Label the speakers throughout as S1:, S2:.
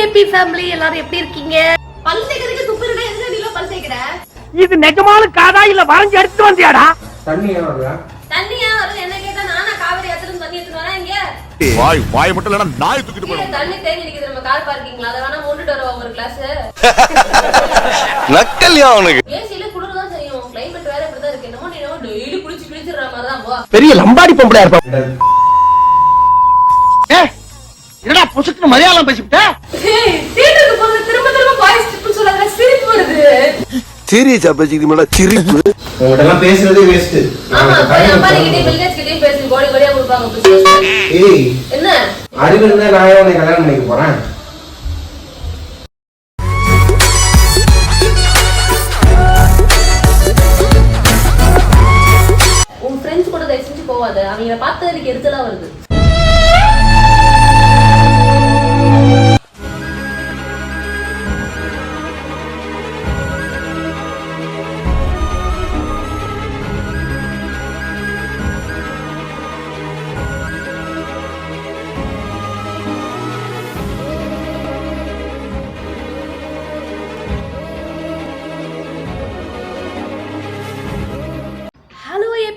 S1: AB family எல்லாரும் எப்படி இருக்கீங்க?
S2: பல் தேய்க்கிறதுக்கு துப்பு இருந்தா எதுக்கு நீ பல் தேய்க்கிற?
S3: இது நிஜமான காதா இல்ல வரைஞ்சு எடுத்து வந்தியாடா?
S4: தண்ணி ஏன்
S2: தண்ணியா வருது என்ன கேட்டா நானா காவிரி ஆத்துல தண்ணி எடுத்துட்டு வரேன் இங்க.
S5: வாய் வாய் மட்டும் இல்லைன்னா நாய் தூக்கிட்டு போயிடும்.
S2: தண்ணி தேங்கி நிக்குது நம்ம கார் பார்க்கிங்ல அதை வேணா கொண்டுட்டு வருவோம் ஒரு கிளாஸ்
S6: நக்கல்யா அவனுக்கு.
S2: ஏசில குளிர் தான் செய்யும். கிளைமேட் வேற இப்படிதான் இருக்கு. என்னமோ நீ டெய்லி குளிச்சு குளிச்சிடுற மாதிரி தான் போ
S3: பெரிய லம்பாடி பொம்பளையா இருப்பா. ஏ என்னடா புசுக்குன்னு மலையாளம் பேசிவிட்ட?
S2: தியேட்டருக்கு போது திரும்ப திரும்ப வாய்ஸ் ட்ரிப்னு சொல்லாத சிரிப்பு வருது.
S6: சீரியஸா பேசிக்கிட்டு சிரிப்பு.
S4: உங்கள்கிட்ட எல்லாம் பேசுறதே வேஸ்ட்
S2: ஆமா போய் அம்மா கிட்டே பில்கேட்ஸ் கிட்டே பேசி கோடி கோடியா கொடுப்பாங்க business.
S4: ஏய்
S2: என்ன?
S4: அறிவு இருந்தா நான் உன்னை கல்யாணம் பண்ணிக்க போறேன்?
S2: உன் ஃப்ரெண்ட்ஸ் கூட தயவு செஞ்சு போவாத. அவங்கள பார்த்து எனக்கு எரிச்சலா வருது.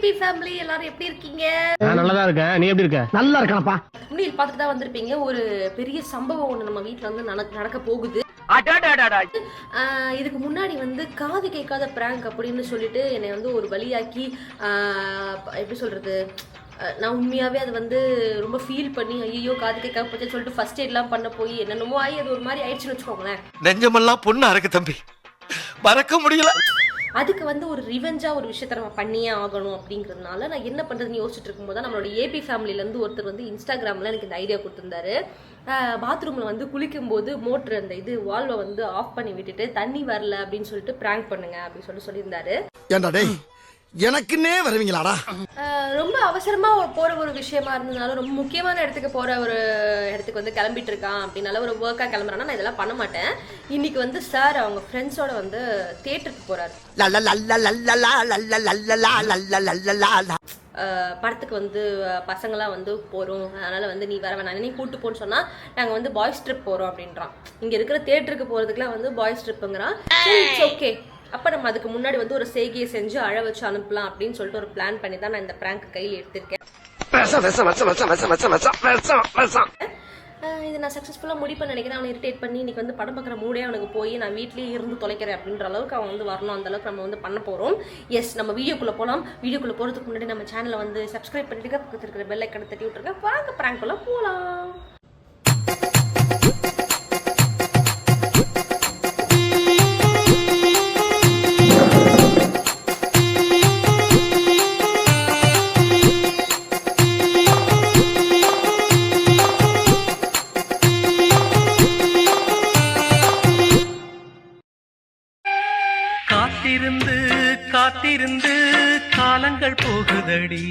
S1: ஏபி ஃபேமிலி எல்லாரும் எப்படி இருக்கீங்க?
S3: நான் நல்லதா இருக்கேன். நீ எப்படி இருக்க? நல்லா இருக்கணப்பா
S1: முன்னாடி பார்த்துட்டு தான் வந்திருப்பீங்க. ஒரு பெரிய சம்பவம் ஒன்று நம்ம வீட்டில் வந்து நடக்க போகுது. இதுக்கு முன்னாடி வந்து காது கேட்காத பிராங்க் அப்படின்னு சொல்லிட்டு என்னை வந்து ஒரு வழியாக்கி எப்படி சொல்றது? நான் உண்மையாவே அதை வந்து ரொம்ப ஃபீல் பண்ணி ஐயோ காது கேட்காம போச்சுன்னு சொல்லிட்டு ஃபர்ஸ்ட் எய்ட்லாம் பண்ண போய் என்னென்னமோ ஆகி அது ஒரு மாதிரி ஆயிடுச்சுன்னு வச்சுக்கோங்களேன்.
S6: நெஞ்சமெல்லாம் பொண்ணு அறக்கு தம்பி. மறக்க முடியல.
S1: அதுக்கு வந்து ஒரு ரிவெஞ்சாக ஒரு விஷயத்த நம்ம பண்ணியே ஆகணும் அப்படிங்கிறதுனால நான் என்ன பண்ணுறதுன்னு யோசிச்சுட்டு இருக்கும்போது தான் நம்மளோட ஏபி ஃபேமிலியிலேருந்து ஒருத்தர் வந்து இன்ஸ்டாகிராமில் எனக்கு இந்த ஐடியா கொடுத்துருந்தாரு. பாத்ரூமில் வந்து குளிக்கும்போது மோட்ரு அந்த இது வால்வை வந்து ஆஃப் பண்ணி விட்டுட்டு தண்ணி வரல அப்படின்னு சொல்லிட்டு ப்ராங்க் பண்ணுங்க அப்படின்னு சொல்லி சொல்லியிருந்தாரு.
S6: எனக்குன்னே வருவீங்களாடா
S1: ரொம்ப அவசரமா போற ஒரு விஷயமா இருந்ததுனால ரொம்ப முக்கியமான இடத்துக்கு போற ஒரு இடத்துக்கு வந்து கிளம்பிட்டு இருக்கான் அப்படின்னால ஒரு ஒர்க்கா கிளம்புறான்னா நான் இதெல்லாம் பண்ண மாட்டேன் இன்னைக்கு வந்து சார் அவங்க ஃப்ரெண்ட்ஸோட வந்து தியேட்டருக்கு போறாரு படத்துக்கு வந்து பசங்களாம் வந்து போகிறோம் அதனால் வந்து நீ வர வேணாம் நீ கூட்டு போன்னு சொன்னால் நாங்கள் வந்து பாய்ஸ் ட்ரிப் போகிறோம் அப்படின்றான் இங்கே இருக்கிற தேட்டருக்கு போகிறதுக்குலாம் வந்து பாய்ஸ் ட்ரிப்புங்கிறான் இட்ஸ் ஓகே அப்போ நம்ம அதுக்கு முன்னாடி வந்து ஒரு செய்கையை செஞ்சு அழ வச்சு அனுப்பலாம் அப்படின்னு சொல்லிட்டு ஒரு பிளான் பண்ணி தான் நான் இந்த பிராங்க் கையில் எடுத்திருக்கேன். இது நான் சக்ஸஸ்ஃபுல்லாக முடிப்பேன் நினைக்கிறேன். அவனை இரிட்டேட் பண்ணி இன்றைக்கி வந்து படம் பார்க்குற மூடே அவனுக்கு போய் நான் வீட்லேயே இருந்து தொலைக்கிறேன் அப்படின்ற அளவுக்கு அவன் வந்து வரணும். அந்த அளவுக்கு நம்ம வந்து பண்ண போகிறோம் எஸ் நம்ம வீடியோக்குள்ளே போகலாம் வீடியோக்குள்ளே போகிறதுக்கு முன்னாடி நம்ம சேனலை வந்து சப்ஸ்கிரைப் பண்ணிட்டு பக்கத்தில் இருக்கிற பெல் ஐக்கனை தட்டி விட்டுருக்க வாங்க ப்ராங்க்குள்ளே போகலாம்
S7: இருந்து காலங்கள் போகுதடி.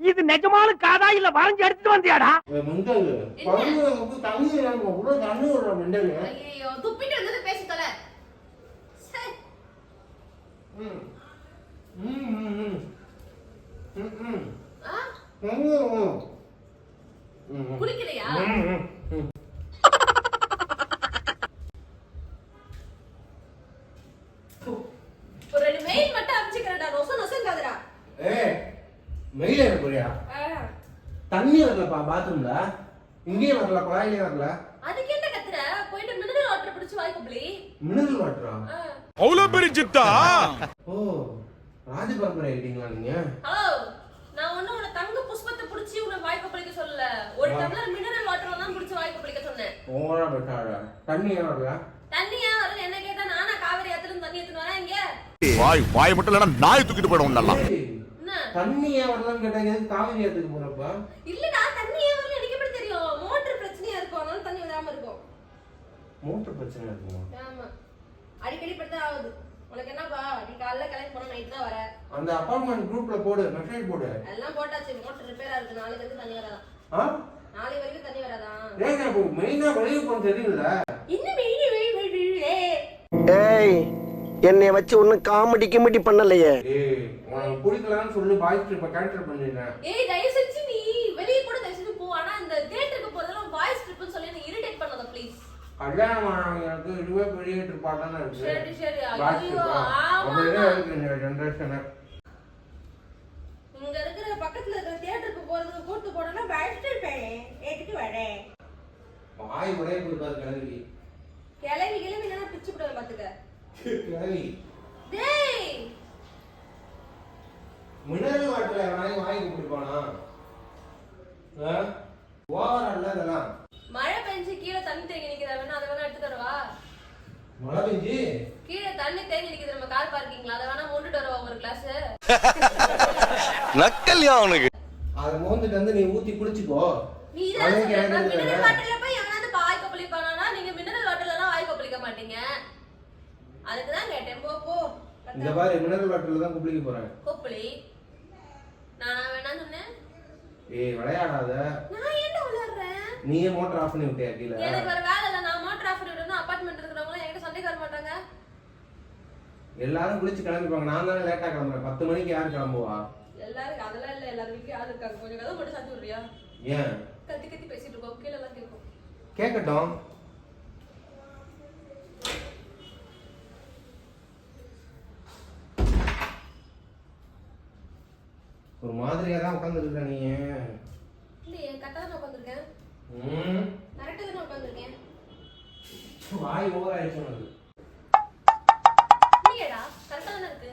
S3: இது நிஜமான காதா இல்ல வரைஞ்சு எடுத்துட்டு வந்தியாடா?
S2: ஐயோ துப்பிட்டு வந்தது பேசி தொலை. குளிக்கலையா மெயில்
S4: என்ன போறியா? தண்ணி வரலப்பா பாத்ரூம்ல இங்கேயும் வரல குழாயிலே வரல.
S2: அதுக்கு என்ன கத்துற? போயிட்டு மினரல் வாட்டர் பிடிச்சு வாய் குப்பலி
S4: மினரல் வாட்டரா
S5: அவ்வளோ பெரிய சித்தா
S4: ஓ ராஜ பரம்பரை ஆயிட்டீங்களா நீங்க?
S2: ஹலோ நான் ஒண்ணு உன தங்க புஷ்பத்தை பிடிச்சி உன வாய் கொப்பளிக்க சொல்லல. ஒரு டம்ளர் மினரல் வாட்டர் தான் பிடிச்சி வாய் கொப்பளிக்க சொன்னேன்.
S4: ஓவரா பெட்டாடா தண்ணி ஏன் வரல?
S2: தண்ணி ஏன் வருது என்ன கேட்டா நானா காவிரி ஆத்துல இருந்து தண்ணி எடுத்துட்டு வரேன் இங்க.
S5: வாய் வாய் மட்டும் இல்லைன்னா நாய் தூக்கிட்டு போயிடும் நல்லா
S4: தண்ணி வரலன்னு கேட்டாங்க. எதுக்கு காவிரி ஏத்துக்கு போறப்ப?
S2: இல்லடா தண்ணி வருது எனக்கு எப்படி தெரியும்? மோட்டர் பிரச்சனையா
S4: மோட்டர் பிரச்சனை இருக்குமா?
S1: ஆமா. அடிக்கடி படுத்தா ஆகுது. உனக்கு என்னப்பா? நீ காலைல கிளம்பி போனா நைட் தான் வர.
S4: அந்த அப்பார்ட்மெண்ட் குரூப்ல போடு மெசேஜ் போடு.
S1: எல்லாம் போட்டாச்சு. மோட்டர் ரிப்பேரா இருக்கு. நாளைக்கு வரைக்கும் தண்ணி வராதான்
S4: ஆ?
S1: நாளைக்கு வரைக்கும் தண்ணி வராதான்
S4: ஏங்க மெயினா வெளியே
S1: இன்னும் வெயில் வெயில் வெயில்
S6: ஏய் என்னைய வச்சு ஒன்னும் காமெடி கிமெடி பண்ணலையே.
S4: ஏய் உனக்கு பிடிக்கலன்னு சொல்லி பாய்ஸ் ட்ரிப்பை கேன்சல் பண்ணிடுறேன்.
S1: ஏய் தயவு செஞ்சு நீ வெளிய கூட தயவு செஞ்சு போ. ஆனா இந்த தியேட்டருக்கு போறதெல்லாம் வாய்ஸ் ட்ரிப்னு சொல்லி என்ன இரிட்டேட் பண்ணாத ப்ளீஸ்
S4: கல்யாணம் ஆனவங்களுக்கு இதுவே பெரிய ட்ரிப்பா தானே இருக்கு.
S1: சரி, சரி.
S4: பாய்ஸ்
S1: ஐயோ,
S4: ட்ரிப்பா
S1: ஆமா.
S4: அப்படியே இருக்கு இந்த ஜென்ரேஷனை
S1: இங்க இருக்கிற பக்கத்துல இருக்கிற தியேட்டருக்கு போறதுக்கு கூட்டு போனா வாய்ஸ் இருப்பேன் ஏத்துக்கு வரேன்.
S4: வாய் ஒரே கிளவி.
S1: கிளவி கிளவி இல்லைன்னா பிச்சு விடுவேன் பாத்துக்க டேய்.
S4: மினரல் வாட்டர்ல எவனாயும் வாங்கி குடிப்பானா? ஓவர் அல்ல இதெல்லாம்
S1: மழை பெஞ்சு கீழே தண்ணி தேங்கி நிக்கிறா வேணா அதை வேணா எடுத்துட்டு வரவா?
S4: மழை பெஞ்சு?
S1: கீழே தண்ணி தேங்கி நிக்குது நம்ம கார் பார்க்கிங்ல அதை வேணா கொண்டுட்டு வரவா ஒரு கிளாஸ்
S6: நக்கல்யா அவனுக்கு.
S4: அதை மோந்துட்டு வந்து நீ ஊத்தி குடிச்சுக்கோ
S1: நீ மினரல். வாட்டர்ல போய் எவனாவது வாய் கொப்பளிப்பானா? நீங்க மினரல் வாட்டர்ல வாய் கொப்பளிக்க மாட்டீங்க. அதுக்கு தான் கேட்டேன் போ போ.
S4: இந்த மாதிரி மினரல் வாட்டர்ல தான் குளிக்க போறேன்
S1: கொப்பளி. நானா வேணா சொன்னேன்.
S4: ஏய் விளையாடாத.
S1: நான் என்ன விளையாடுறேன்?
S4: நீயே மோட்டர் ஆஃப் பண்ணி விட்டியா கீழே?
S1: எனக்கு வேற வேலை இல்ல நான் மோட்டர் ஆஃப் பண்ணிவிடணும் அபார்ட்மெண்ட் இருக்கிறவங்க என்கிட்ட சண்டைக்கு வர மாட்டாங்க.
S4: எல்லாரும் குளிச்சு கிளம்பிப்பாங்க நான் தானே லேட்டா கிளம்புறேன். பத்து மணிக்கு யார் கிளம்புவா?
S1: எல்லாரும் அதெல்லாம் இல்ல எல்லாரும் வீட்லயும் ஆள் இருக்காங்க? கொஞ்சம் கதை மட்டும் சாத்தி விடுறியா?
S4: ஏன்?
S1: கத்தி கத்தி பேசிட்டு இருக்கோம். கீழே எல்லாம் கேட்கும்.
S4: கேட்கட்டும். ஒரு மாதிரியா தான் உட்காந்துருக்க நீ.
S1: இல்லையே கரெக்டா தான் உட்காந்துருக்கேன்
S4: ம்,
S1: கரெக்டா தான்
S4: வாய் ஓவர் ஆயிடுச்சு உனக்கு.
S1: இல்லையேடா கரெக்டா தானே இருக்கு.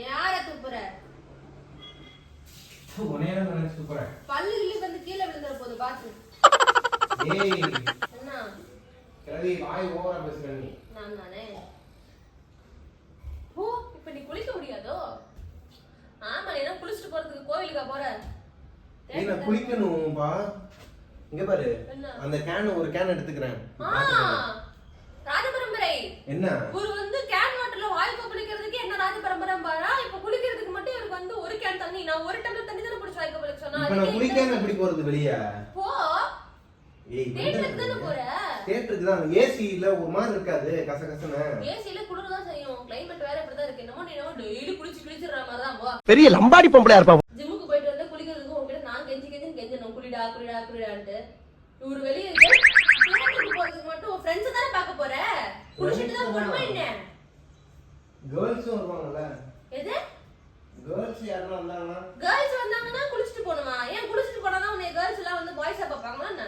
S1: யார துப்புற?
S4: தான் நினைச்சு போறேன்
S1: பல்லு கிள்ளி வந்து கீழே விழுந்துற போது பாத்து.
S4: ஏய்.
S1: என்ன
S4: கிளவி வாய் ஓவரா பேசுற நீ.
S1: நான் தானே ஓ இப்ப நீ குளிக்க முடியாதோ ஆமா நீ என்ன கோவிலுக்கா போற?
S4: நான் குளிக்கணும்பா. இங்க பாரு.
S1: என்ன?
S4: அந்த கேன் ஒரு கேன் எடுத்துக்கிறேன்.
S1: ஆ, ராஜபரம்பரை.
S4: என்ன?
S1: இவரு வந்து கேன் வாட்டர்ல வாய் கொப்பளிக்கிறதுக்கு என்ன ராஜ பரம்பரை பாரா? இப்ப குளிக்கிறதுக்கு மட்டும் இவருக்கு வந்து ஒரு கேன் தண்ணி. நான் ஒரு டம்ளர் தண்ணி தானே பிடிச்சி வாய் கொப்பளிக்க சொன்னா.
S4: இப்ப நான் குளிக்காம எப்படி போறது வெளிய?
S1: போ.
S4: ஏய்
S1: தேட்டருக்கு தானே போற?
S4: தேட்டருக்கு தான். ஏசில ஒரு மாதிரி இருக்காது. கசகசன்னு
S1: ஏசில குளிர் தான் செய்யும். கிளைமேட் வேற இப்படிதான் இருக்கு. என்னமோ நீ என்னமோ டெய்லி குளிச்சு குளிச்சிடுற மாதிரி தான் போ.
S6: பெரிய லம்பாடி பொம்பளையா இருப்பா
S1: ஜிம்முக்கு போயிட்டு வந்து குளிக்கிறதுக்கு உங்ககிட்ட நான் கெஞ்சி கெஞ்சி குளிடா குளிடா குளிடான்ட்டு இவரு வெளியே இருக்கு. போறதுக்கு மட்டும் உன் ஃப்ரெண்ட்ஸ் தானே பார்க்க போற? தான் என்ன?
S4: கேர்ள்ஸும் வருவாங்கல்ல.
S1: எது?
S4: கேர்ள்ஸ் யாரும் வந்தாங்கன்னா?
S1: கேர்ள்ஸ் வந்தாங்கன்னா குளிச்சிட்டு போகணுமா ஏன் குளிச்சிட்டு போனா உன்னை கேர்ள்ஸ் எல்லாம் வந்து பாய்ஸா பார்ப்பாங்களா என்ன?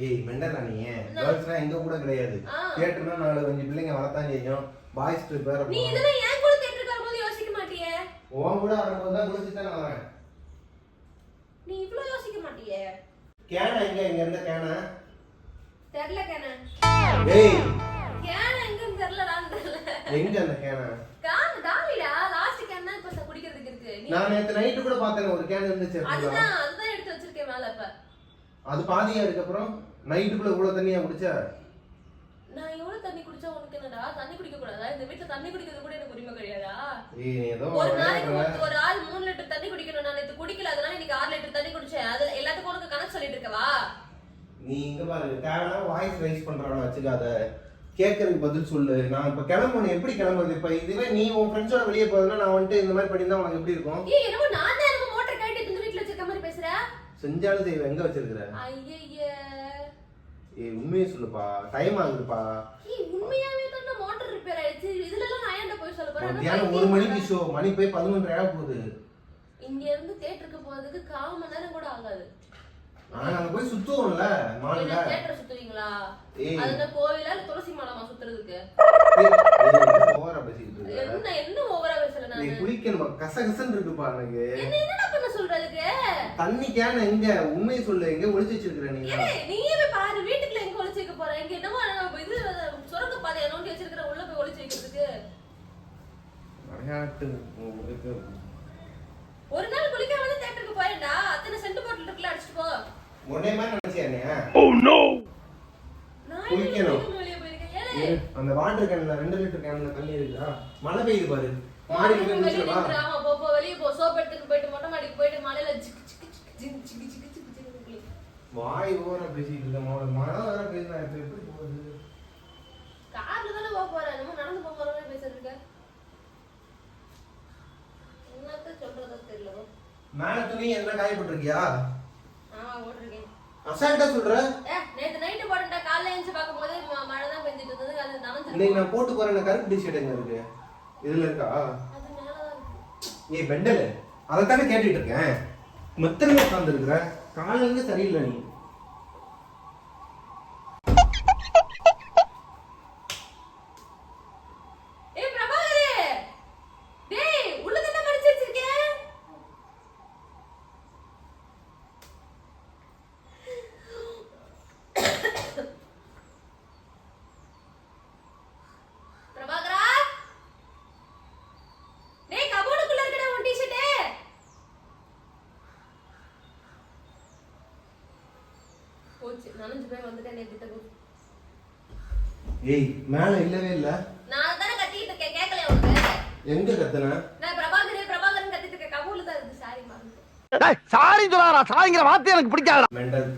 S4: ஏய் மெண்டலா நீ கேர்ள்ஸ்னா எங்க கூட கிடையாது. தியேட்டர்னா நாலு அஞ்சு பிள்ளைங்க வரத்தான் செய்யும். பாய்ஸ் ட்ரிப் வேற
S1: நீ இதெல்லாம் ஏன் கூட வரும்போது யோசிக்க மாட்டியே?
S4: உன் கூட வரும்போது தான் குளிச்சு தான் வரேன்
S1: நீ இவ்ளோ யோசிக்க மாட்டியே?
S4: கேன எங்க? இங்க இருந்த கேன?
S1: தெரியல கேன.
S4: ஏய்.
S1: கேன எங்கன்னு தெரியலடான்னு தெரியல
S4: எங்க அந்த கேன?
S1: கான் டாலிடா லாஸ்ட் கேன் இப்ப குடிக்கிறதுக்கு இருக்கு.
S4: நான் நேத்து நைட்டு கூட பார்த்தேன் ஒரு கேன் இருந்துச்சு.
S1: அதுதான் அதுதான் எடுத்து வச்சிருக்கேன் மேல இப்ப.
S4: அது பாதியா அதுக்கப்புறம் நைட்டுக்குள்ள இவ்வளவு தண்ணியா குடிச்ச?
S1: நான் எவ்வளவு தண்ணி குடிச்சா உனக்கு என்னடா? தண்ணி குடிக்க கூடாதா இந்த வீட்ல தண்ணி குடிக்கிறது கூட எனக்கு உரிமை கிடையாதா? ஒரு நாளைக்கு ஒரு ஆள் மூணு லிட்டர் தண்ணி குடிக்கணும். நான் நேத்து குடிக்கல அதனால இன்னைக்கு ஆறு லிட்டர் தண்ணி குடிச்சேன். அது எல்லாத்துக்கும் உனக்கு கணக்கு சொல்லிட்டு இருக்கவா?
S4: நீ இங்க பாரு தேவையான வாய்ஸ் ரைஸ் பண்றவன வச்சுக்காத. கேட்கறதுக்கு பதில் சொல்லு. நான் இப்ப கிளம்பணும் எப்படி கிளம்புறது? இப்ப இதுவே நீ உன் ஃப்ரெண்ட்ஸோட வெளியே போறதுன்னா நான் வந்துட்டு இந்த மாதிரி பண்ணியிருந்தா உனக்கு எப்படி இருக்கும்?
S1: என்னமோ நான் தான் மோட்டர் கழட்டி இந்த வீட்ல வச்சிருக்க மாதிரி பேசுற?
S4: செஞ்சாலும் செய்வேன் எங்க வச்சிருக்கிற?
S1: ஐயய்ய
S4: ஏய் உண்மையை சொல்லுப்பா. டைம் ஆகுதுப்பா.
S1: உண்மையாவே தான் மோட்டர் ரிப்பேர் ஆயிடுச்சு. இதுல எல்லாம் நான் ஏன்டா போய் சொல்ல போறேன்?
S4: மத்தியானம் ஒரு மணிக்கு ஷோ மணி போய் பதினொன்றரை ஆக போகுது.
S1: இங்க இருந்து தியேட்டருக்கு போறதுக்கு கால் மணி நேரம் கூட ஆகாது.
S4: நாங்க அங்க போய் சுத்துவோம்ல
S1: என்ன தியேட்டர் சுத்துவீங்களா?
S4: ஏய்.
S1: அது என்ன கோவிலா துளசி மாலமா சுத்துறதுக்கு?
S4: ஓவரா இருக்க.
S1: என்ன என்ன ஓவரா பேசல
S4: நீ
S1: நானு?
S4: குளிக்கணும் கசகசன்னு இருக்குப்பா எனக்கு.
S1: என்ன என்னடா உங்களுக்கு?
S4: தண்ணி கேன் எங்க? உண்மையை சொல்லு. எங்க ஒளிச்சு வச்சிருக்கிற
S1: நீங்க நீயே பாரு. வீட்டுக்குள்ள எங்க ஒளிச்சு வைக்க போற? எங்க என்னமோ இது சுரங்க பாதையை நோண்டி வச்சிருக்கிற உள்ள போய் ஒளிச்சு வைக்கிறதுக்கு.
S4: விளையாட்டு
S1: ஒரு நாள் குளிக்காம வந்து தியேட்டருக்கு போறேன்டா. அத்தனை சென்ட் பாட்டில் இருக்குல அடிச்சிட்டு போ.
S4: உடனே மாதிரி நினைச்சியா ஓ oh, நோ குளிக்கணும். அந்த வாட்டர் கேன்ல ரெண்டு லிட்டர் கேன்ல தண்ணி இருக்குதா? மழை பெய்யுது பாரு. வாய் ஓர பேசிட்டு இருக்க மழை வேற பேசினா இப்ப எப்படி போகுது
S1: தானே போக போறேன் நம்ம நடந்து போக போறோம் தெரியல
S4: மேல துணி என்ன காய போட்டிருக்கியா
S1: ஆமா போட்டிருக்கேன்
S4: அசால்ட்டா சொல்ற
S1: நேத்து நைட் போட்டேன்டா காலைல எழுந்து பாக்கும்போது மழை தான் பெஞ்சிட்டு இருந்தது
S4: போட்டு போறேன் கருப்பு டிஷர்ட் எங்க இருக்கு இதுல இருக்கா? ஏய் பெண்டல். அதைத்தானே கேட்டுட்டு இருக்கேன். மெத்தனை உட்காந்துருக்குற காலங்க சரியில்லை நீ.
S1: போச்சு. நனைஞ்சு போய்
S4: ஏய் மேல இல்லவே இல்ல.
S1: நான் தானே கத்திட்டு இருக்கேன் கேட்கலையா உனக்கு?
S4: எங்க கத்துன?
S1: நான் பிரபாகரே பிரபாகரன் கத்திட்டு இருக்கேன். கபூர்ல தான் இருக்கு சாரி மறந்து
S8: சாரி சொல்லாரா சாரிங்கிற வார்த்தை எனக்கு பிடிக்காது
S4: மெண்டல்.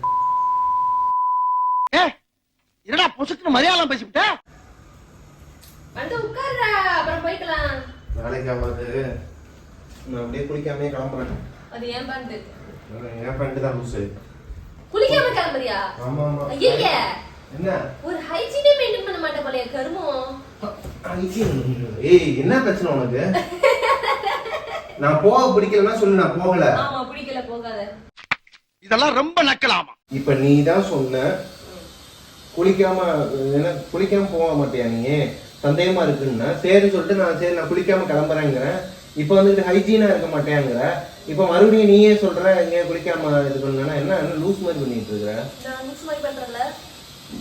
S8: என்னடா புசுக்குன்னு மலையாளம் பேசிவிட்ட?
S1: வந்து உட்கார்றா அப்புறம் போய்க்கலாம்.
S4: நாளைக்கு ஆகாது. நான் அப்படியே குளிக்காமயே கிளம்புறேன்.
S1: அது ஏன் பாண்டு
S4: என் ஃப்ரெண்டு தான் லூசு?
S1: குளிக்காம கிளம்புறியா?
S4: ஆமா ஆமா
S1: ஐய
S4: என்ன?
S1: ஒரு ஹைஜீனே மெயின்டைன் பண்ண மாட்டேன் போலயே கருமம்
S4: ஏய் என்ன பிரச்சனை உனக்கு? நான் போக பிடிக்கலன்னா சொல்லு நான் போகல.
S1: ஆமா பிடிக்கல போகாத.
S8: இதெல்லாம் ரொம்ப நக்கலாமா?
S4: இப்ப நீ தான் சொன்ன குளிக்காம என்ன குளிக்காம போக மாட்டியா நீ? சந்தேகமா இருக்குன்னா. சரி சொல்லிட்டு நான் சரி நான் குளிக்காம கிளம்புறேங்கிறேன் இப்ப வந்துட்டு ஹைஜீனா இருக்க மாட்டேங்கிற. இப்ப மறுபடியும் நீயே சொல்ற இங்க குளிக்காம இது பண்ணா என்ன என்ன லூஸ் மாதிரி பண்ணிட்டு இருக்கிற?
S1: நான் மிஸ் மாதிரி பண்றேன்ல.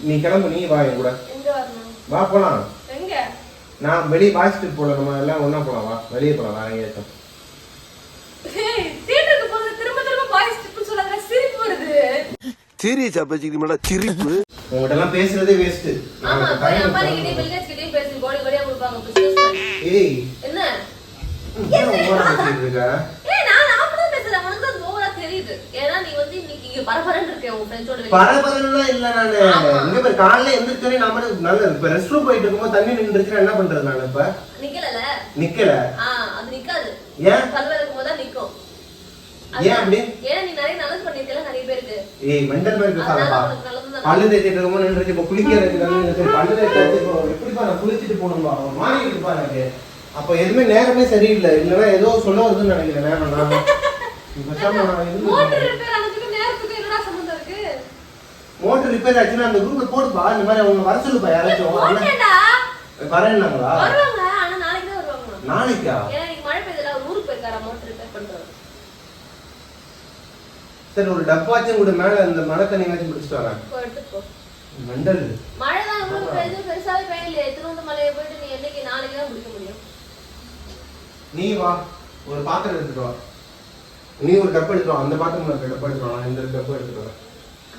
S4: நீ கிளம்பு நீ வா என் கூட.
S1: எங்க வரணும்?
S4: வா போலாம்.
S1: எங்க?
S4: நான் வெளியே பாய்ச்சிட்டு போல நம்ம எல்லாம் ஒண்ணா போலாம் வா. வெளியே போலாம் வேற எங்கேயாச்சும்.
S1: தியேட்டருக்கு போறது திரும்ப திரும்ப பாய்ஸ் ட்ரிப்னு சொல்லாத சிரிப்பு வருது.
S6: சீரியஸா பேசிக்கிறீங்களா சிரிப்பு.
S4: உங்ககிட்ட எல்லாம் பேசுறதே வேஸ்ட்
S1: ஆமா போய் அம்மா கிட்டே பில்கேட்ஸ் கிட்டே பேசி கோடி கோடியா கொடுப்பாங்க பிசினஸ்
S4: ஏய்
S1: என்ன?
S4: பேசிட்டு இருக்க
S1: ஏய் நான் அப்படிதான் பேசுறேன் உனக்கு தான் ஓவரா தெரியுது ஏன்னா நீ வந்து இன்னைக்கு இங்க பரபரன்னு
S4: இல்ல நானு. இங்க பாரு காலைல எந்திரிச்சோடனே நாம நல்ல இப்ப ரெஸ்ட் ரூம் போயிட்டு இருக்கும்போது தண்ணி நின்றுச்சுன்னா என்ன பண்றது நான் இப்ப? நிக்கல.
S1: ஆ அது நிக்காது.
S4: ஏன்?
S1: பல்ல இருக்கும் போது தான் நிக்கும்.
S4: ஏன் அப்படி?
S1: ஏன்னா நீ நிறைய நல்லது பண்ணிருக்கல நிறைய பேருக்கு.
S4: ஏய் மெண்டல் மாதிரி பேசாதப்பா பல்லு தேய்ச்சிட்டு இருக்கும்போது நின்றுச்சு இப்ப குளிக்கிறது நின்றுச்சு பல்லு தேய்ச்சி எப்படிப்பா நான் குளிச்சிட்டு போகணும்பா? மாறி இருப்பா எனக்கு. அப்ப எதுவுமே நேரமே சரியில்லை. இல்லைன்னா ஏதோ சொல்ல வருதுன்னு நினைக்கிறேன். நேரம் நான். இப்ப பேசாம நான் இருந்து-
S1: மோட்டர் ரிப்பேர் ஆனதுக்கு நேரத்துக்கு என்னடா சம்பந்தம் இருக்கு
S4: மோட்டர் ரிப்பேர் ஆச்சுன்னா அந்த குரூப்ல போடுப்பா. இந்த மாதிரி அவங்க வர சொல்லுப்பா யாராச்சும். வரேன்னாங்களா?
S1: நாளைக்கு?
S4: சரி ஒரு டப்பாச்சும் கூட மேல இந்த மழை தண்ணி வச்சு பிடிச்சிட்டு வரேன் மெண்டல்.
S1: மழை தான் பெருசாவே பெய்யலையே. திருவண்ணாமலை மலையை போயிட்டு நீ என்னைக்கு நாளைக்கு தான் முடிக்க முடியும்?
S4: நீ வா. ஒரு பாத்திரம் எடுத்துட்டு வா. நீ ஒரு டப்பு எடுத்துட்டு வா. அந்த பாத்திரம் டப்பு எடுத்துட்டு வா. இந்த டப்பு எடுத்துட்டு வரேன்.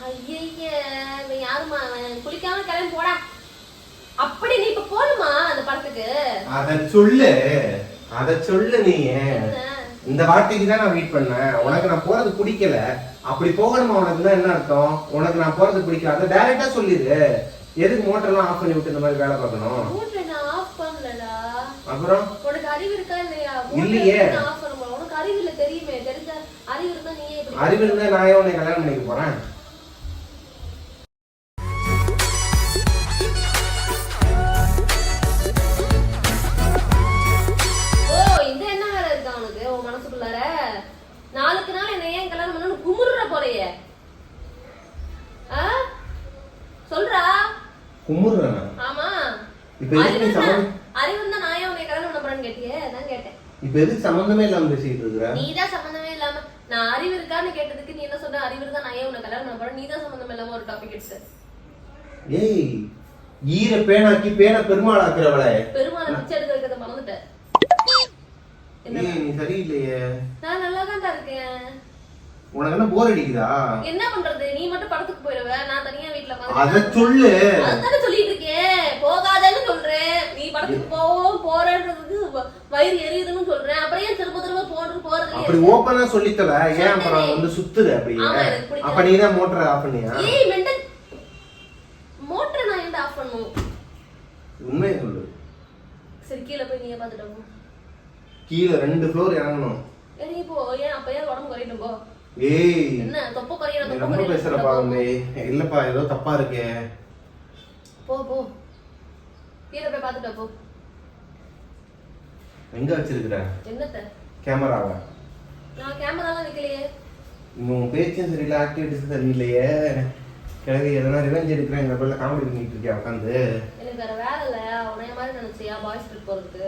S1: ஐயய்ய இவன் யாருமா அவன் குளிக்காம கிளம்பி போடா. அப்படி நீ இப்ப போகணுமா அந்த படத்துக்கு?
S4: அத சொல்லு. அத சொல்லு நீ? இந்த வார்த்தைக்கு தான் நான் வெயிட் பண்ணேன். உனக்கு நான் போறது பிடிக்கல. அப்படி போகணுமா உனக்குன்னா என்ன அர்த்தம்? உனக்கு நான் போறது பிடிக்கல. அதை டைரக்டா சொல்லிடு எதுக்கு மோட்டர்லாம் ஆஃப் பண்ணி விட்டு இந்த மாதிரி வேலை பார்க்கணும்? அப்புறம்?
S1: உனக்கு அறிவு இருக்கா இல்லையா?
S4: இல்லையே.
S1: உனக்கு அறிவு இல்ல தெரியுமே. தெரிஞ்ச அறிவு இருந்தா நீயே இப்படி
S4: அறிவு இருந்தா நான் உன்னை கல்யாணம் பண்ணிக்க போறேன்? குமுறுறேன் நான்.
S1: ஆமா.
S4: இப்ப எதுக்கு நீ
S1: அறிவு நான் கல்யாணம் கேட்டியே? அதான் கேட்டேன்.
S4: இப்ப எதுக்கு சம்மந்தமே இல்லாம பேசிட்டு இருக்கிற?
S1: சம்பந்தமே இல்லாம நான் அறிவு இருக்கான்னு கேட்டதுக்கு நீ என்ன சொன்ன அறிவு இருந்தா நான் உன்னை கல்யாணம் பண்ண போறேன் சம்பந்தம் இல்லாம ஒரு டாபிக் எடுத்து.
S4: ஏய் ஈர பேனாக்கி பேனை பெருமாள் ஆக்குறவளே
S1: பெருமாளை பிச்சை மறந்துட்டேன்.
S4: நீ சரியில்லையே.
S1: நான் நல்லா தான் இருக்கேன்.
S4: உனக்கு என்ன போர் அடிக்குதா?
S1: என்ன பண்றது? நீ மட்டும் படத்துக்கு போயிடுவ நான் தனியா
S4: அத சொல்லு.
S1: அதுதானே சொல்லிட்டு இருக்கேன் போகாதன்னு சொல்றேன். படத்துக்கு போவோம் போறேன்றதுக்கு வயிறு எரியுதுன்னு சொல்றேன். அப்புறம் ஏன் திரும்ப திரும்ப போறது போறது
S4: அப்படி ஓப்பனா சொல்லித்தல ஏன் அப்புறம் வந்து சுத்துது அப்படியே. அப்ப நீ தான் மோட்டரை ஆஃப் பண்ணியா?
S1: ஏய் மெண்டல். மோட்டரை நான் ஏன்டா ஆஃப் பண்ணும்
S4: உண்மையை சொல்லு.
S1: சரி கீழே போய் நீயே பாத்துட்டு
S4: கீழே ரெண்டு ஃப்ளோர் இறங்கணும்.
S1: இறங்கி போ. ஏன் அப்ப ஏன் உடம்பு குறையட்டும் போ.
S4: ஏய்
S1: என்ன தொப்பை
S4: நீ
S1: தொப்பை
S4: ரொம்ப வந்து இல்லப்பா ஏதோ தப்பா இருக்கே.
S1: போ போ. கீழே போய் பாத்துட்டு போ.
S4: எங்க வச்சிருக்கிற?
S1: என்னத்த?
S4: கேமராவை.
S1: நான் கேமராலாம் வைக்கலையே.
S4: உன் பேச்சும் சரியில்லை ஆக்டிவிட்டிஸ் சரியில்லையே. கிழவி எதனா ரிவெஞ்ச் எடுக்கிறேன் பேர்ல காமெடி பண்ணிட்டு இருக்கியா உட்காந்து
S1: எனக்கு வேற வேலை இல்ல. உன்னைய மாதிரி நினைச்சியா பாய்ஸ் ட்ரிப் போறதுக்கு?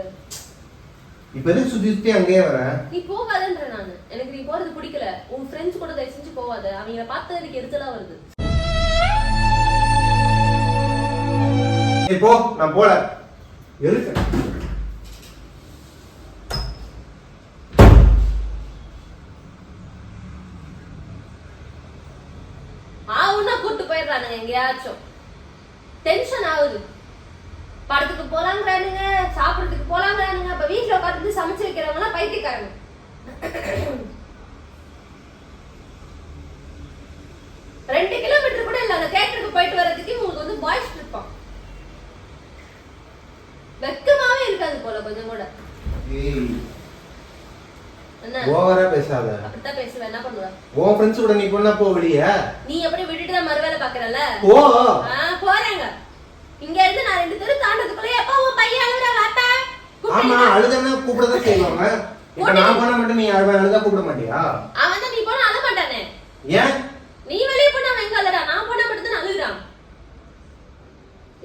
S4: இப்ப எதுக்கு சுத்தி சுத்தி அங்கேயே வர?
S1: நீ போகாதன்ற நானு. எனக்கு நீ போறது பிடிக்கல. உன் ஃப்ரெண்ட்ஸ் கூட தயவு செஞ்சு போகாத அவங்கள பார்த்தா எனக்கு எரிச்சலா வருது.
S4: போ. நான் போல. எதுக்கு
S1: ஆவுன்னா கூட்டு போயிடுறானுங்க எங்கேயாச்சும். டென்ஷன் ஆகுது. படத்துக்கு போலாங்கிறானுங்க சாப்பிடறதுக்கு போலாங்கிறானுங்க. அப்ப வீட்டுல உட்காந்து சமைச்சு வைக்கிறவங்க பைத்தியக்காரங்க. ரெண்டு கிலோமீட்டர் கூட இல்ல அந்த தேட்டருக்கு போயிட்டு வர்றதுக்கு உங்களுக்கு வந்து பாய்ஸ் ட்ரிப்பான் வெக்கமாவே இருக்காது போல கொஞ்சம் கூட.
S4: ஓவரா பேசாத.
S1: அப்படித்தான் பேசுவேன் என்ன பண்ணுவ?
S4: உன் ஃப்ரெண்ட்ஸ் கூட நீ பொண்ணா போ வெளியே?
S1: நீ எப்படி விட்டுட்டு தான் மறுவேலை பாக்குறல
S4: ஓ
S1: போறாங்க. இங்க இருந்து நான் ரெண்டு பேரும் தாண்டதுக்குள்ளே எப்ப உன் பையன் அழுகுறாங்க அத்தா
S4: ஆமா அழுதன்னா கூப்பிடதான் செய்வாங்க. இப்ப நான் போனா மட்டும் நீ அழுத அழுதா கூப்பிட மாட்டியா?
S1: அவன் தான் நீ போனா அழ மாட்டானே.
S4: ஏன்?
S1: நீ வெளியே போனா அவன் எங்க அழுறா? நான் போனா மட்டும் தான் அழுகுறான்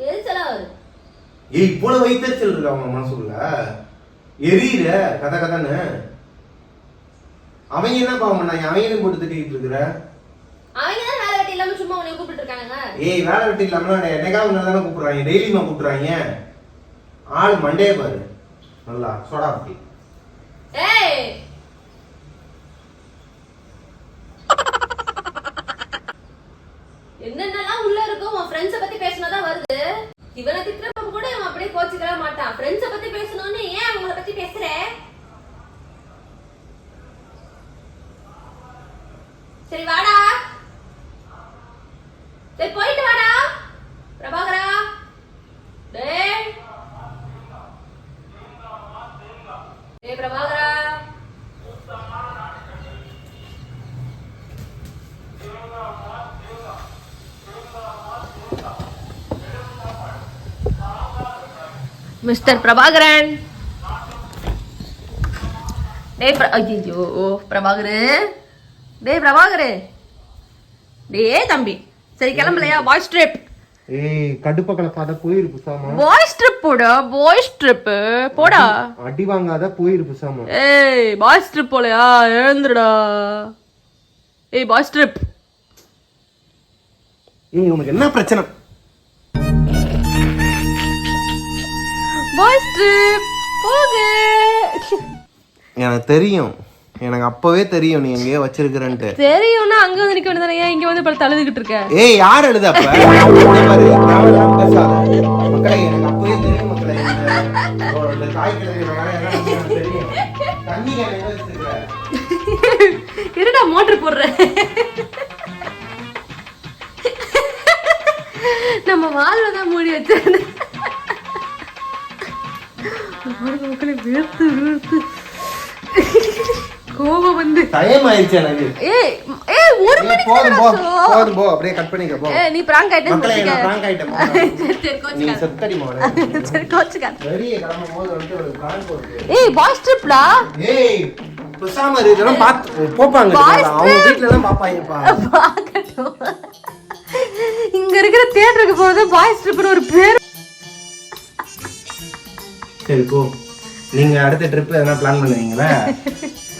S1: எரிச்சலா வரும்
S4: ஏய் இவ்வளவு வைத்தறிச்சல் இருக்கு அவங்க மனசுக்குள்ள? எரியுற கதை கதைன்னு. அவங்க என்ன பாவம் பண்ணாங்க அவங்களும் போட்டு திட்டிட்டு இருக்கிற?
S1: அவங்க இல்லாம சும்மா உன்னை கூப்பிட்டு
S4: ஏய் வேலை வெட்டி இல்லாம என்னைக்காவது ஒன்று தானே கூப்பிடுறாங்க. டெய்லியுமா கூப்பிடுறாங்க. ஆள் மண்டே பாரு. நல்லா சோடா பட்டி
S1: ஏய்! என்னென்னலாம் உள்ள இருக்கும் உன் ஃப்ரெண்ட்ஸ பத்தி பேசினாதான் வருது. இவனை திட்டுறப்ப கூட இவன் அப்படியே கோச்சிக்கவே மாட்டான். ஃப்ரெண்ட்ஸ பத்தி பேசணும்னு ஏன் அவங்கள பத்தி பேசுற? சரி வாடா சரி போயிட்டு வாடா பிரபாகரா டேய் டேய் பிரபாகரா மிஸ்டர் பிரபாகரன் டேய் பிர ஐயோ பிரபாகரு. டேய் பிரபாகரு. டேய் தம்பி சரி கிளம்பலையா? பாய்ஸ் ட்ரிப்
S4: ஏய் கடுப்பக்கலை பார்த்தா போயிருப்பு சாமா.
S1: பாய்ஸ் ட்ரிப் போடா பாய்ஸ் ட்ரிப் போடா.
S4: அடி வாங்காத போயிருப்பு சாமா.
S1: ஏய் பாய்ஸ் ட்ரிப் போலையா? எழுந்துடா ஏய் பாய்ஸ் ட்ரிப்
S4: ஏய் உனக்கு என்ன பிரச்சனை?
S1: பாய்ஸ் ட்ரிப் போக.
S4: எனக்கு தெரியும். எனக்கு அப்பவே தெரியும் நீ எங்கேயோ வச்சிருக்கிறன்ட்டு.
S1: தெரியும்னா அங்க வந்து நிக்க வேண்டியதானே ஏன் இங்க வந்து படுத்து அழுதுகிட்டு இருக்க?
S4: ஏய் யார் எழுத அப்ப. மக்களே எனக்கு அப்பவே தெரியும் மக்களே?
S1: இருடா மோட்டர் போடுறேன் நம்ம வாழ்வை தான் மூடி வச்சிருந்தேன். மக்களை வேர்த்து வேர்த்து கோபம் வந்து.
S4: டைம் ஆயிடுச்சு எனக்கு.
S1: ஏய் ஏய் ஒரு மணிக்கு
S4: போதும் போ. போதும் போ அப்படியே கட் பண்ணிக்க போ.
S1: ஏய், நீ பிராங்க் ஆயிட்டேன்னு
S4: மக்களே நான் போ.
S1: சரி, சரி,
S4: நீ. செத்தடி மகனே
S1: சரி கோச்சுக்காத.
S4: வெளியே கிளம்பும் போது வந்துட்டு ஒரு prank வருது.
S1: ஏய் பாய்ஸ் ட்ரிப்டா
S4: ஏய் இரு, இதெல்லாம் பார்த்து போப்பாங்க அவங்க வீட்ல எல்லாம் பாப்பாங்கப்பா.
S1: பார்க்கட்டும் இங்க இருக்கிற தியேட்டருக்கு போறது பாய்ஸ் ட்ரிப்னு ஒரு பேர்
S4: சரி போ. நீங்க அடுத்த ட்ரிப் எதனா பிளான் பண்ணுவீங்களா?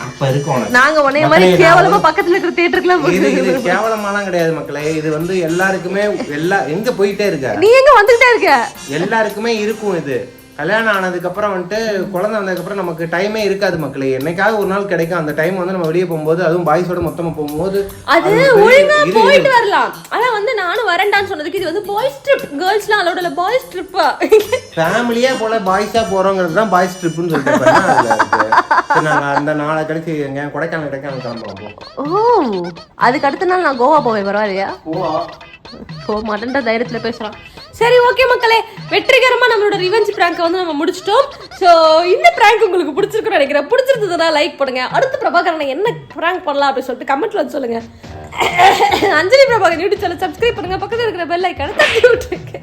S4: அப்ப இருக்கும்.
S1: நாங்க உன்னைய மாதிரி கேவலமா பக்கத்துல இருக்கிற தியேட்டருக்குலாம்
S4: இது இது கேவலமாலாம் கிடையாது மக்களே. இது வந்து எல்லாருக்குமே எல்லா எங்க போயிட்டே இருக்க?
S1: நீ எங்க வந்துகிட்டே இருக்க?
S4: எல்லாருக்குமே இருக்கும் இது. கல்யாணம் ஆனதுக்கப்புறம் வந்துட்டு குழந்தை வந்ததுக்கப்புறம் நமக்கு டைமே இருக்காது மக்களே. என்னைக்காவது ஒரு நாள் கிடைக்கும். அந்த டைம் வந்து நம்ம வெளியே போகும்போது அதுவும் பாய்ஸோட மொத்தமா போகும்போது
S1: அது ஒழுங்கா. போயிட்டு வரலாம். ஆனா வந்து நானும் வரேன்டான்னு சொன்னதுக்கு இது வந்து பாய்ஸ் ட்ரிப் கேர்ள்ஸ்லாம் அலோட இல்ல. பாய்ஸ் ட்ரிப்பா
S4: ஃபேமிலியா போல பாய்ஸா போறோங்கிறது தான் பாய்ஸ் ட்ரிப்னு சொல்லிட்டு அந்த நாளை கழிச்சு எங்க கொடைக்கானல் கொடைக்கானல் கிளம்புறோம்.
S1: ஓ அதுக்கு அடுத்த நாள் நான் கோவா போவேன் பரவாயில்லையா? போக மாட்டேன்ற தைரியத்துல பேசலாம். சரி ஓகே மக்களே வெற்றிகரமா நம்மளோட ரிவெஞ்ச் பிராங்கை வந்து நம்ம முடிச்சிட்டோம். ஸோ இந்த பிராங்க் உங்களுக்கு பிடிச்சிருக்குன்னு நினைக்கிறேன். பிடிச்சிருந்ததுன்னா லைக் பண்ணுங்க. அடுத்த பிரபாகரனை என்ன பிராங்க் பண்ணலாம் அப்படின்னு சொல்லிட்டு கமெண்ட்ல வந்து சொல்லுங்க. Anjali Prabhakar YouTube channel subscribe பண்ணுங்க. பக்கத்துல இருக்கிற பெல் ஐக்கான தட்டி விட்டுருங்க.